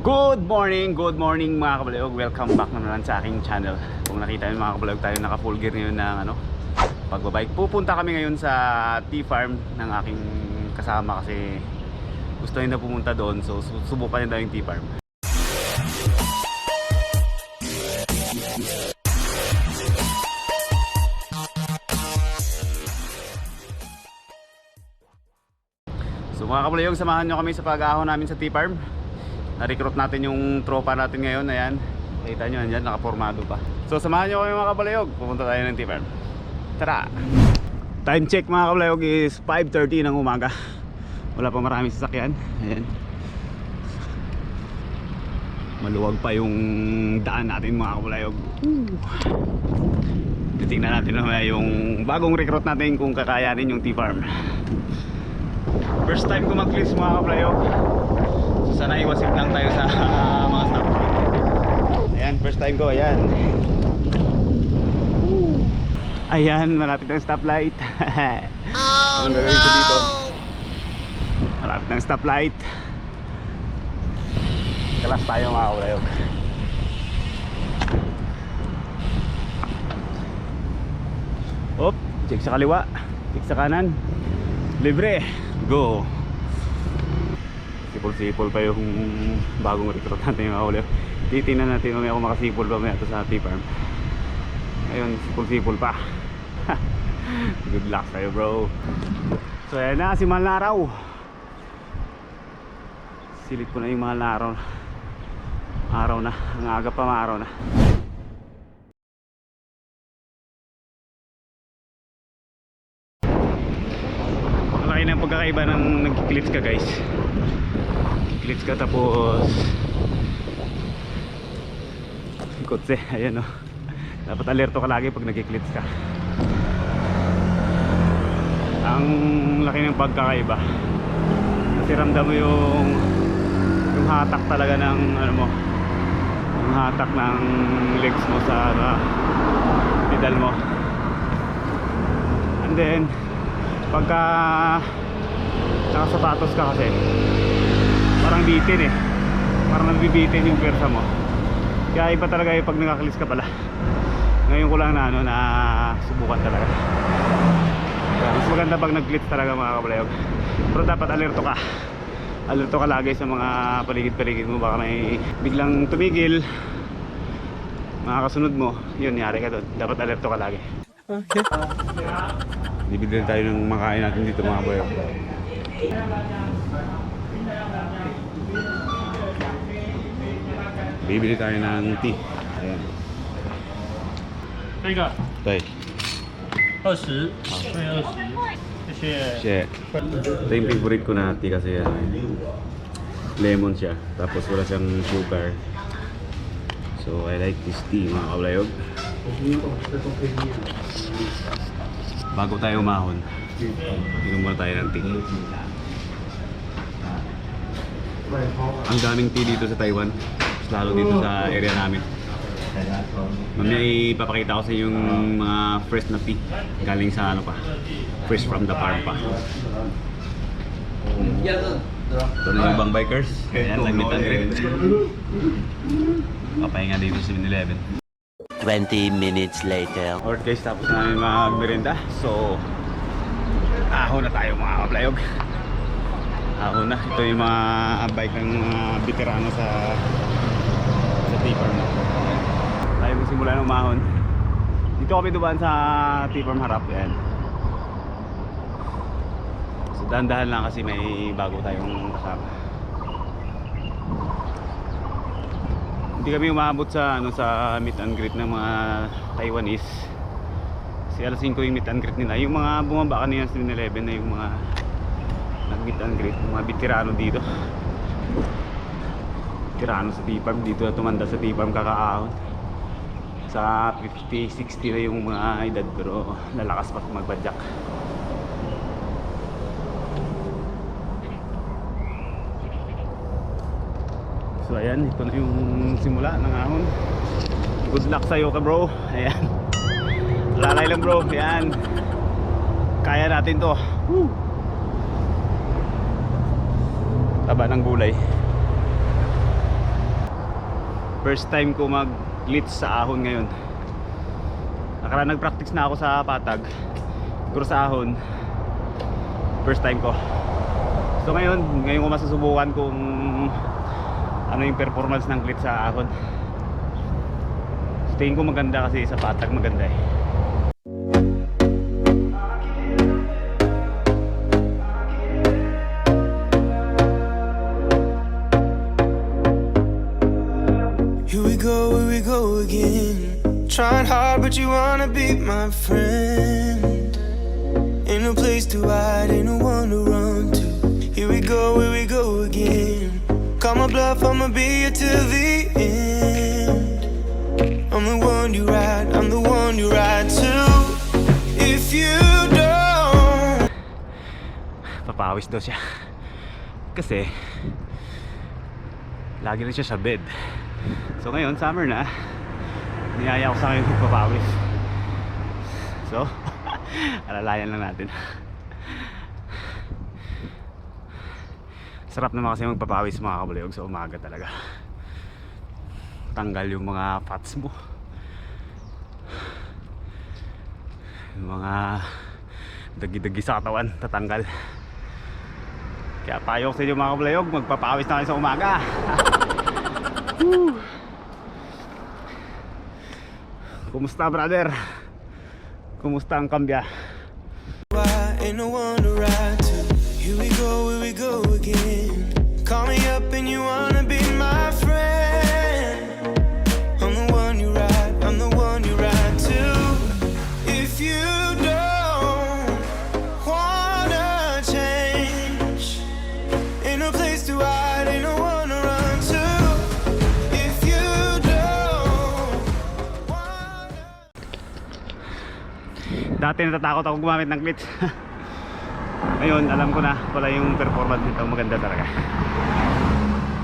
Good morning, good morning mga kabalayog Welcome back naman sa aking channel. Kung nakita nyo mga kabalayog tayo naka full gear ngayon ng ano, pagbabike. Pupunta kami ngayon sa tea farm ng aking kasama kasi gusto niya na pumunta doon. So su- subukan niya daw yung tea farm So mga kabalayog, samahan nyo kami sa pag-ahon namin sa tea farm Na-recruit natin yung tropa natin ngayon, ayan. Kita nyo, andyan, nakapormado pa. So samahan nyo kami mga kabalayog, pupunta tayo ng tea farm Tara! Time check mga kabalayog is 5.30 ng umaga. Wala pa maraming sasakyan, ayan. Maluwag pa yung daan natin mga kabalayog. Titingnan natin naman yung bagong recruit natin kung kakayanin yung tea farm First time ko mag-glitch mga kaplayog So sana iwasip lang tayo sa ah, mga stop Ayan, first time ko, ayan. Ayan, malapit ng stoplight. Oh ko dito? Malapit ng stoplight. Kalas tayo mga kaplayog Op, check sa kaliwa. Check sa kanan. Libre Go. Sipol-sipol pa yung bagong recruit natin yung kahuli Titingnan natin kung ako makasipol pa may ito sa tea farm. Ayun, sipol-sipol pa. Good luck sa'yo bro. So ayan na, si Mahal na Araw ko na yung Mahal na Araw Araw na, ang aga pa maaraw na Na ang pagkakaiba ng nag-glitch ka guys. Glitch ka tapos Kotse, ayan o Dapat alerto ka lagi pag nag-glitch ka. Ang laki ng pagkakaiba Kasi ramdam mo yung Yung hatak talaga ng ano mo Yung hatak ng legs mo sa uh, pedal mo. And then pagka nakasapatos ka kasi parang bitin eh. Parang nabibitin yung pwersa mo. Kaya iba talaga yung pag nakakalis ka pala. Ngayon ko lang na ano na subukan talaga. Kaya mas maganda pag nag-glitch talaga mga kabalayog. Pero dapat alerto ka. Alerto ka lagi sa mga paligid-paligid mo. Baka may biglang tumigil. Mga kasunod mo yun yari ka doon dapat alerto ka lagi Bibili tayo ng makain natin dito mga boy. Bibili tayo ng tea. Ayan. Teka. Tay. 20. May 20. Kasi... Shit. Ito favorite ko na tea kasi ano Lemon siya. Tapos wala siyang sugar. So I like this tea mga kablayog. Bago tayo umahon, inom muna tayo ng tea. Ang daming tea dito sa Taiwan. Lalo dito sa area namin. Mamaya ipapakita ko sa inyo yung mga fresh na tea. Galing sa ano pa. Fresh from the farm pa. Ito na yung ibang bikers. Ayan, nag-meet and greet. Papahinga dito sa 7-Eleven. 20 minutes later. Alright guys, tapos na namin mag-merienda. So, ahon na tayo mga kaplayog. Ahon na. Ito yung mga bike ng mga veterano sa sa T-Farm. Tayo magsimula ng umahon. Dito kami dumaan sa T-Farm harap. Yan. So, dahan-dahan lang kasi may bago tayong kasama. Hindi kami umabot sa ano sa meet and greet ng mga Taiwanese. Kasi alas 5 yung meet and greet nila. Yung mga bumaba kanina sa 7-Eleven na yung mga nag meet and greet, mga veterano dito. Veterano sa T-Farm dito na tumanda sa T-Farm kakaahon. Sa 50, 60 na yung mga edad pero lalakas pa magpadyak. So ayan, ito na yung simula ng ahon. Good luck sa'yo ka bro. Ayan. Lalay lang bro. Ayan. Kaya natin to. Woo. Taba ng gulay. First time ko mag glitch sa ahon ngayon. Nakara nag-practice na ako sa patag. Siguro sa ahon. First time ko. So ngayon, ngayon ko masusubukan kung ano yung performance ng glitch sa ahon. So, tingin ko maganda kasi sa patag maganda eh. Here we go, here we go again. Trying hard, but you wanna be my friend. Ain't no place to hide, ain't no one to run to. Here we go, here we go again. Call my bluff, I'ma be here till the end. I'm the one you ride, I'm the one you ride to. If you don't. papawis daw siya kasi lagi rin siya sa bed so ngayon summer na niyaya ko sa ngayon magpapawis so alalayan lang natin sarap naman kasi magpapawis mga kabulayog sa umaga talaga. Tanggal yung mga fats mo. Yung mga dagi-dagi sa katawan tatanggal. Kaya payo sa inyo mga kabulayog magpapawis na sa umaga. Kumusta brother? Kumusta ang kambya? Why ain't no one to ride to? Here we go, dati natatakot ako gumamit ng glitch. Ngayon alam ko na pala yung performance nito. Maganda talaga.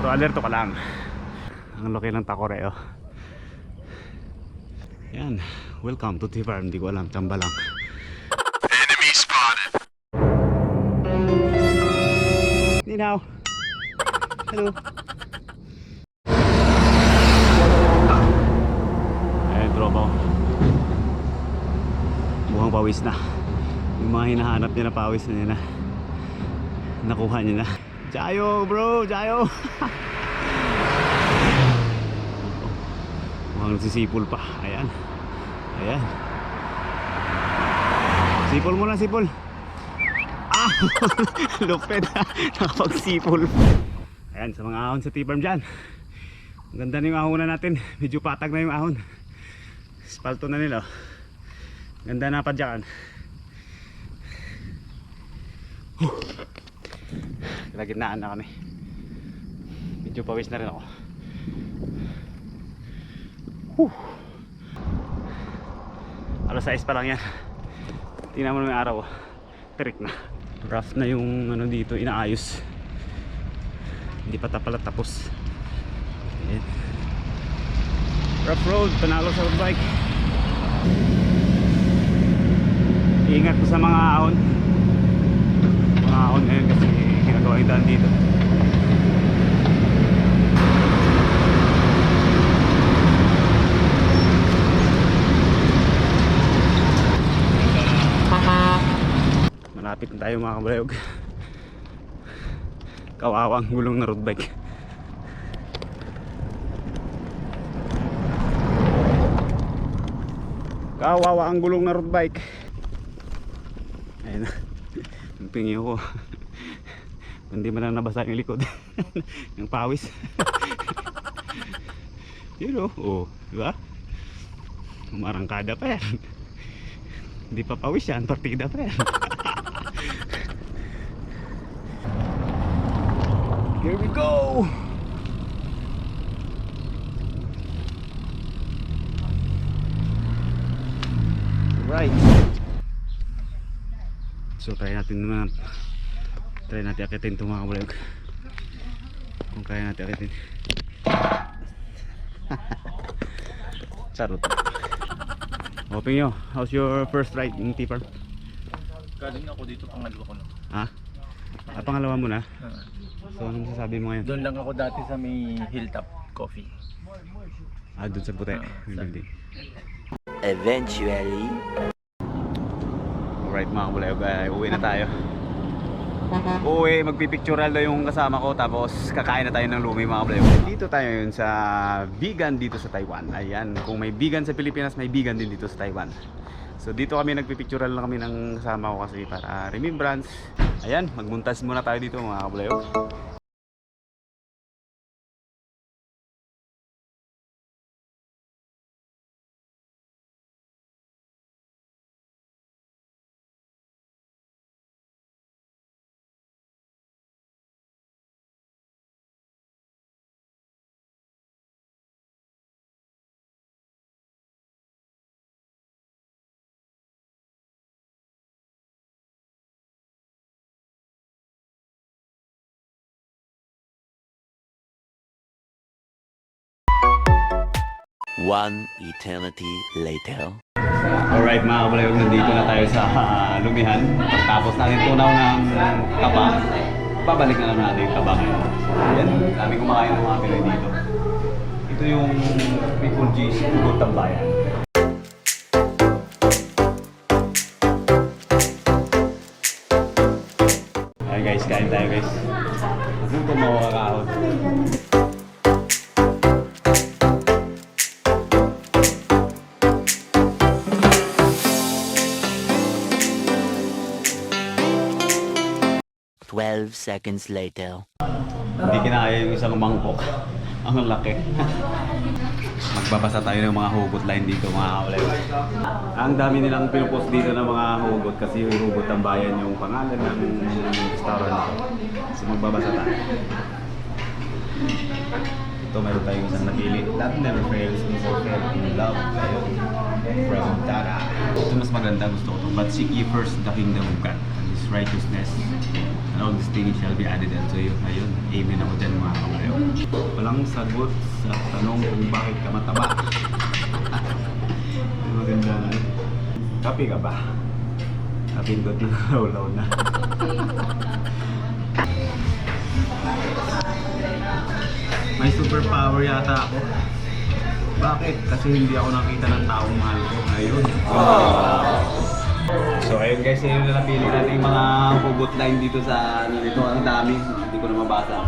So alerto ka lang. Ang laki ng takore oh. Yan. Welcome to T-Farm. Hindi ko alam. Tsamba lang. Enemy spotted. Ninaw. Hello ayun tropa ko mukhang pawis na. Yung mga hinahanap niya na pawis na na. Nakuha niya na. Jayo bro! Jayo! Mukhang nagsisipol pa. Ayan. Ayan. Sipol mo na sipol. Ah! Lupit. Nakapagsipol ayan sa mga ahon sa T-Farm dyan. Ang ganda na yung ahonan natin. Medyo patag na yung ahon. Spalto na nila oh. Ganda na pa dyan. Huh. Kalagitnaan na kami. Medyo pawis na rin ako. Huh. Alas 6 pa lang yan. Tingnan mo na yung araw. oh. Tirik na. Rough na yung ano dito, inaayos. Hindi pa pala tapos. Ayan. Rough road, panalo sa bike. Ingat po sa mga ahon. Mga ahon ngayon kasi ginagawa yung daan dito. Malapit na tayo mga kabayog. Kawawang gulong na road bike. Kawawa ang gulong na road bike. Ayun na. Ang pingi. Hindi man lang nabasa yung likod. yung pawis. Yun o. Oh, di ba? Umarangkada pa yan. Hindi pa pawis yan. Partida pa yan. Here we go! So try natin naman try natin akitin itong mga kabulayog kung kaya natin akitin charot open nyo how's your first ride in T-Farm? Galing ako dito pangalawa ko na. ha? Ah, pangalawa mo na? so anong masasabi mo ngayon? Doon lang ako dati sa may hilltop. coffee. Ah, dun sa puti. Building. Eventually. Alright mga kabulayog, uh, uwi na tayo. Uwi, magpipictural daw yung kasama ko tapos kakain na tayo ng lumi mga kabulayog. Dito tayo yun sa vegan dito sa Taiwan. Ayan, kung may vegan sa Pilipinas, may vegan din dito sa Taiwan. So dito kami nagpipictural lang kami ng kasama ko kasi para remembrance. Ayan, magmuntas muna tayo dito mga kabulayog. One eternity later. Alright mga kabalayog, nandito na tayo sa ah, lumihan. Tapos natin tunaw ng taba. Babalik na lang natin yung taba ngayon. Ayan, dami kumakain ng mga Pinoy dito. Ito yung People G's Hugot Tambayan. Ayan guys, kain tayo guys. Nagutom ako kakahon. Twelve seconds later. Hindi kinaya yung isang mangkok. Ang laki. Magbabasa tayo ng mga hugot line dito mga kaulay. Ang dami nilang pinupost dito ng mga hugot kasi yung hugot ng bayan yung pangalan ng restaurant. So magbabasa tayo. Ito meron tayong isang napili. Love never fails in self-help in love. Ayun. From Dara. Ito mas maganda gusto ko. But seek ye first the kingdom of God Righteousness and all these things shall be added unto you. Ayun. Amen ako dyan mga kamalayo. Walang sagot sa tanong kung bakit ka mataba. Maganda na. Kapi ka ba? Kapindot na law na. May superpower yata ako. Bakit? Kasi hindi ako nakita ng taong mahal ko. Ayun. So ayun guys, yun na napili natin yung mga hugot line dito sa ano dito. Ang dami. Hindi ko na mabasa.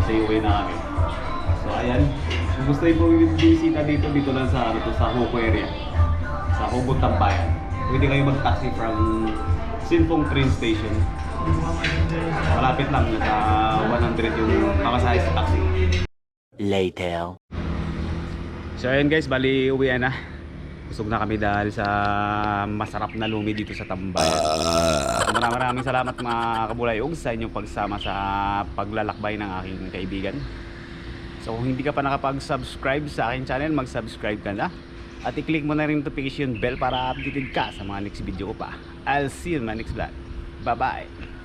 Kasi uwi na kami. So ayan. Kung gusto yung bumisita dito, dito lang sa ano to, sa Hoko area. Sa Hugot Tambayan. Pwede kayo mag-taxi from Sinpong train station. Malapit lang, nasa 100 yung pamasahe sa taxi. Later. So ayun guys, bali uwi na. Busog na kami dahil sa masarap na lumi dito sa Tambayan. So, maraming maraming salamat mga kabulayog sa inyong pagsama sa paglalakbay ng aking kaibigan. So kung hindi ka pa nakapag-subscribe sa aking channel, mag-subscribe ka na. At i-click mo na rin notification bell para updated ka sa mga next video ko pa. I'll see you in my next vlog. Bye-bye!